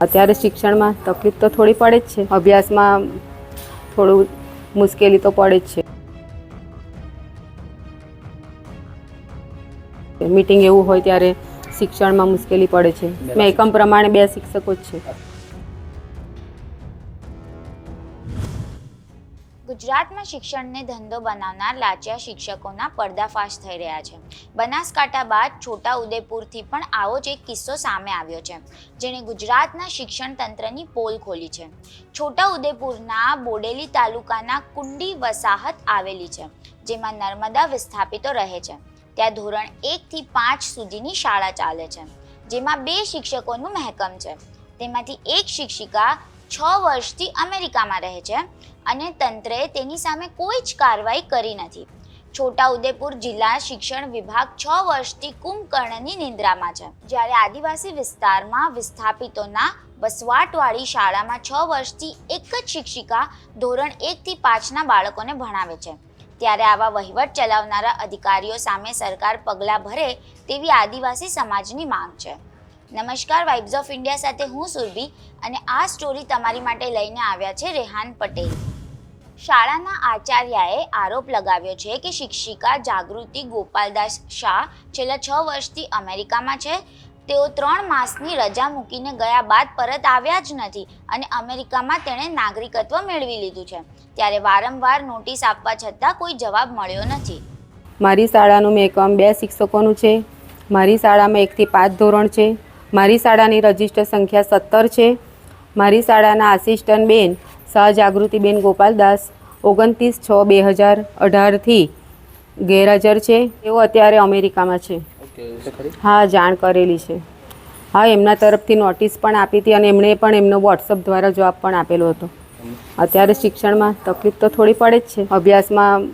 અત્યારે શિક્ષણમાં તકલીફ તો થોડી પડે જ છે. અભ્યાસમાં થોડું મુશ્કેલી તો પડે જ છે. મીટિંગ એવું હોય ત્યારે શિક્ષણમાં મુશ્કેલી પડે છે. મેં એકમ પ્રમાણે બે શિક્ષકો જ છે. ગુજરાતમાં શિક્ષણને ધંધો બનાવનાર લાચિયા શિક્ષકોના પર્દાફાશ થઈ રહ્યા છે. બનાસકાંઠા બાદ છોટા ઉદેપુરથી પણ આવો જ એક કિસ્સો સામે આવ્યો છે, જેણે ગુજરાતના શિક્ષણ તંત્રની પોલ ખોલી છે. છોટા ઉદેપુરના બોડેલી તાલુકાના કુંડી વસાહત આવેલી છે, જેમાં નર્મદા વિસ્થાપિતો રહે છે. ત્યાં ધોરણ એકથી પાંચ સુધીની શાળા ચાલે છે, જેમાં બે શિક્ષકોનું મહેકમ છે. તેમાંથી એક શિક્ષિકા છ વર્ષથી અમેરિકામાં રહે છે અને તંત્રએ તેની સામે કોઈ જ કાર્યવાહી કરી નથી. છોટાઉદેપુર જિલ્લા શિક્ષણ વિભાગ છ વર્ષથી કુંભકર્ણની નિંદ્રામાં છે. જ્યારે આદિવાસી વિસ્તારમાં વિસ્થાપિતોના વસવાટવાળી શાળામાં છ વર્ષથી એક જ શિક્ષિકા ધોરણ એકથી પાંચના બાળકોને ભણાવે છે. ત્યારે આવા વહીવટ ચલાવનારા અધિકારીઓ સામે સરકાર પગલાં ભરે તેવી આદિવાસી સમાજની માંગ છે. નમસ્કાર વાઇબ્સ ઓફ ઇન્ડિયા સાથે હું સુરભી અને આ સ્ટોરી તમારી માટે લઈને આવ્યા છે રેહાન પટેલ. શાળાના આચાર્યાએ આરોપ લગાવ્યો છે કે શિક્ષિકા જાગૃતિ ગોપાલદાસ શાહ છેલ્લા છ વર્ષથી અમેરિકામાં છે. તેઓ ત્રણ માસની રજા મૂકીને ગયા બાદ પરત આવ્યા જ નથી અને અમેરિકામાં તેણે નાગરિકત્વ મેળવી લીધું છે. ત્યારે વારંવાર નોટિસ આપવા છતાં કોઈ જવાબ મળ્યો નથી. મારી શાળાનું એકમ બે શિક્ષકોનું છે. મારી શાળામાં એકથી પાંચ ધોરણ છે. મારી શાળાની રજિસ્ટર સંખ્યા સત્તર છે. મારી શાળાના આસિસ્ટન્ટ બેન સહજાગૃતિબેન ગોપાલદાસ ઓગણત્રીસ છ બે હજાર અઢારથી ગેરહાજર છે. તેઓ અત્યારે અમેરિકામાં છે. હા જાણ કરેલી છે. હા એમના તરફથી નોટિસ પણ આપી હતી અને એમણે પણ એમનો વોટ્સઅપ દ્વારા જવાબ પણ આપેલો હતો. અત્યારે શિક્ષણમાં તકલીફ તો થોડી પડે જ છે. અભ્યાસમાં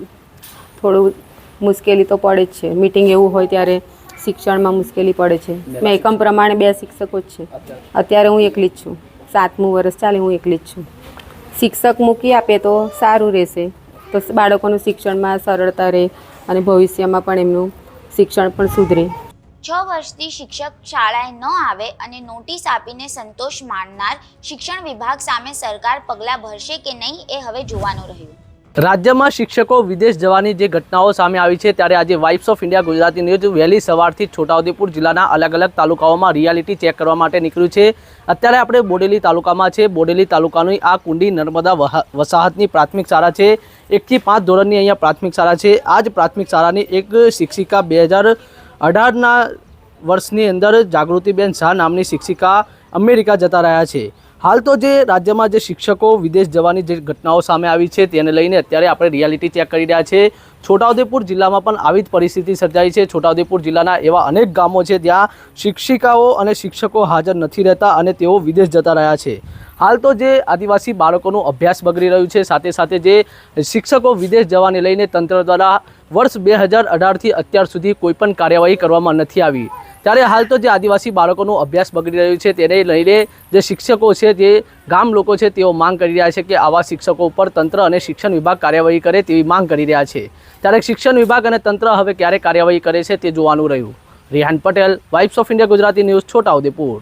થોડું મુશ્કેલી તો પડે જ છે. મિટિંગ એવું હોય ત્યારે શિક્ષણમાં મુશ્કેલી પડે છે. મેં એકમ પ્રમાણે બે શિક્ષકો જ છે. અત્યારે હું એકલી જ છું. સાતમું વર્ષ ચાલે હું એકલી જ છું. શિક્ષક મૂકી આપે તો સારું રહેશે. તો બાળકોનું શિક્ષણમાં સરળતા રહે અને ભવિષ્યમાં પણ એમનું શિક્ષણ પણ સુધરે. છ વર્ષથી શિક્ષક શાળાએ ન આવે અને નોટિસ આપીને સંતોષ માણનાર શિક્ષણ વિભાગ સામે સરકાર પગલાં ભરશે કે નહીં એ હવે જોવાનું રહ્યું. રાજ્યમાં શિક્ષકો વિદેશ જવાની જે ઘટનાઓ સામે આવી છે, ત્યારે આજે vibes of India Gujarati news વહેલી સવારથી છોટાઉદેપુર જિલ્લાના અલગ અલગ તાલુકાઓમાં રિયાલિટી ચેક કરવા માટે નીકળ્યું છે. અત્યારે આપણે બોડેલી તાલુકામાં છે. બોડેલી તાલુકાની આ કુંડી નર્મદા વસાહતની પ્રાથમિક શાળા છે. એકથી પાંચ ધોરણની અહીંયા પ્રાથમિક શાળા છે. આ જ પ્રાથમિક શાળાની એક શિક્ષિકા બે હજાર અઢારના વર્ષની અંદર જાગૃતિબેન શાહ નામની શિક્ષિકા અમેરિકા જતા રહ્યા છે. હાલ તો જે રાજ્યમાં જે શિક્ષકો વિદેશ જવાની જે ઘટનાઓ સામે આવી છે તેને લઈને અત્યારે આપણે રિયાલિટી ચેક કરી રહ્યા છે. છોટાઉદેપુર જિલ્લામાં પણ આવી જ પરિસ્થિતિ સર્જાઈ છે. છોટાઉદેપુર જિલ્લાના એવા અનેક ગામો છે જ્યાં શિક્ષિકાઓ અને શિક્ષકો હાજર નથી રહેતા અને તેઓ વિદેશ જતા રહ્યા છે. હાલ તો જે આદિવાસી બાળકોનું અભ્યાસ બગડી રહ્યું છે, સાથે સાથે જે શિક્ષકો વિદેશ જવાને લઈને તંત્ર દ્વારા વર્ષ બે હજાર અઢારથી અત્યાર સુધી કોઈપણ કાર્યવાહી કરવામાં નથી આવી. ત્યારે હાલ તો જે આદિવાસી બાળકોનું અભ્યાસ બગડી રહ્યું છે તેને લઈને જે શિક્ષકો છે, જે ગામ લોકો છે, તેઓ માંગ કરી રહ્યા છે કે આવા શિક્ષકો ઉપર તંત્ર અને શિક્ષણ વિભાગ કાર્યવાહી કરે તેવી માંગ કરી રહ્યા છે. ત્યારે શિક્ષણ વિભાગ અને તંત્ર હવે ક્યારે કાર્યવાહી કરે છે તે જોવાનું રહ્યું. Rihan Patel vibes of India Gujarati news Chhotaudepur